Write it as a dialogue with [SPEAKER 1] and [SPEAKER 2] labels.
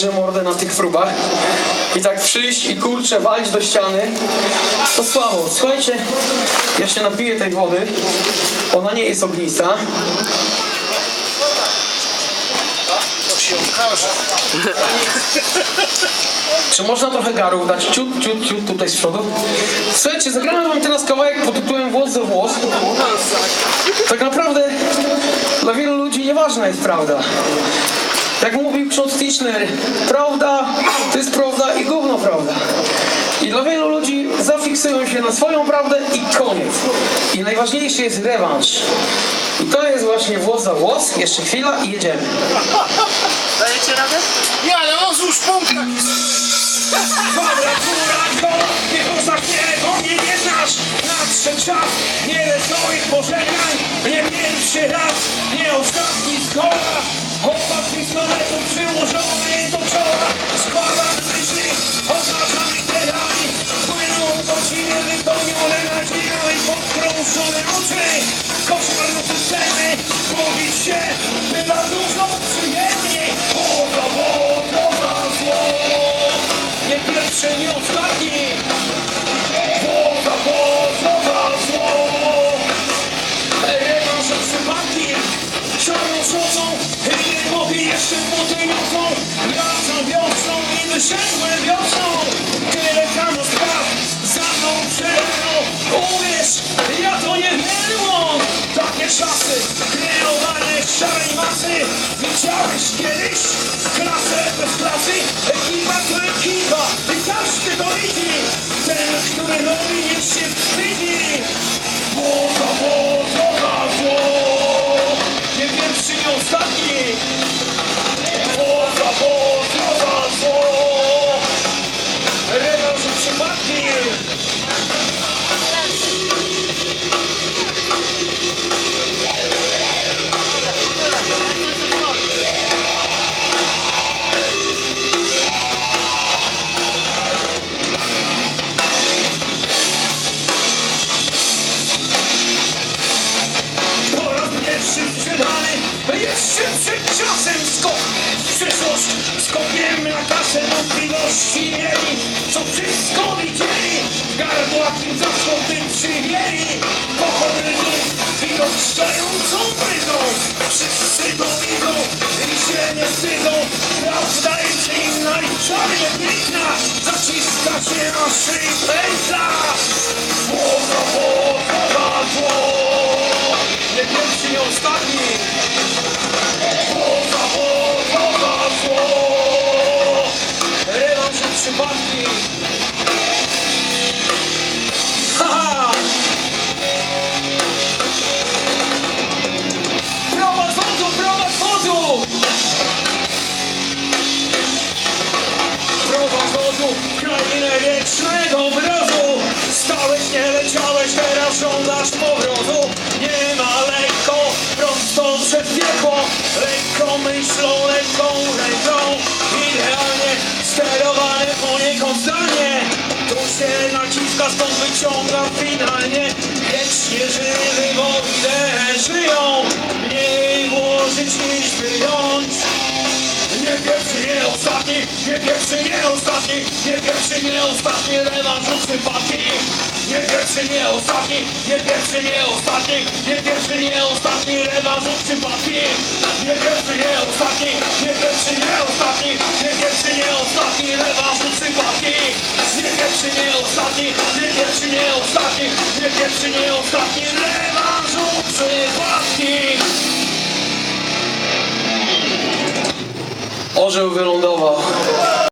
[SPEAKER 1] że mordę na tych próbach i tak przyjść i kurczę walić do ściany, to słabo. Słuchajcie, ja się napiję tej wody, ona nie jest ognista.
[SPEAKER 2] To się okaże.
[SPEAKER 1] Czy można trochę garów dać? Ciut, ciut, ciut tutaj z przodu. Słuchajcie, zagrałem wam teraz kawałek pod tytułem Włos za włos. Tak naprawdę dla wielu ludzi nieważna jest prawda. Jak mówił ksiądz Tischner, prawda to jest prawda i gówno prawda. I dla wielu ludzi zafiksują się na swoją prawdę i koniec. I najważniejszy jest rewanż. I to jest właśnie włos za włos. Jeszcze chwila i jedziemy.
[SPEAKER 3] Dajecie radę?
[SPEAKER 2] Nie, ale on złóż punkt taki.
[SPEAKER 4] Dobra, to nie bo mnie nie znasz Nadszedł czas, wiele swoich pożegnań Nie pierwszy raz, jeszcze buty Wracam wiosną i wyszedłem wiosną. Tyle kamo spraw Za mną przerwą Uwierz, ja to nie wierłam Takie czasy Kreowane szarej masy. Widziałeś kiedyś Przed czasem skok. W Przyszłość skokiem kasę wątpliwości mieli. Co wszystko widzieli? W gardła kim zaschło tym przyjęli Pochodny widok szczającą brydą Wszyscy to widzą i się nie wstydzą. Prawda jest inna i czarnie piękna Zaciska się na szyi pętla. Woda, woda, zło nie pierwszy, nie ostatni nie leciałeś, teraz żądasz powrotu Nie ma. Lekko, prosto przed piekło Lekką myślą, lekką ręką. Idealnie sterowane poniekąd zdanie. Tu się naciska, stąd wyciąga finalnie. Wiecznie żywy, bo idee żyją. Mniej włożyć niż wyjąć. Nie pierwszy, nie ostatni, nie pierwszy, nie ostatni, nie pierwszy, nie ostatni, rewanż od sympatii. Nie pierwszy, nie ostatni, nie pierwszy, nie ostatni, nie pierwszy, nie ostatni, rewanż od sympatii. Nie pierwszy, nie ostatni, nie pierwszy, nie ostatni, nie pierwszy, nie ostatni, rewanż od sympatii. Nie pierwszy, nie ostatni, nie pierwszy, nie ostatni, nie pierwszy, nie ostatni, rewanż od sympatii.
[SPEAKER 1] Orzeł wylądował.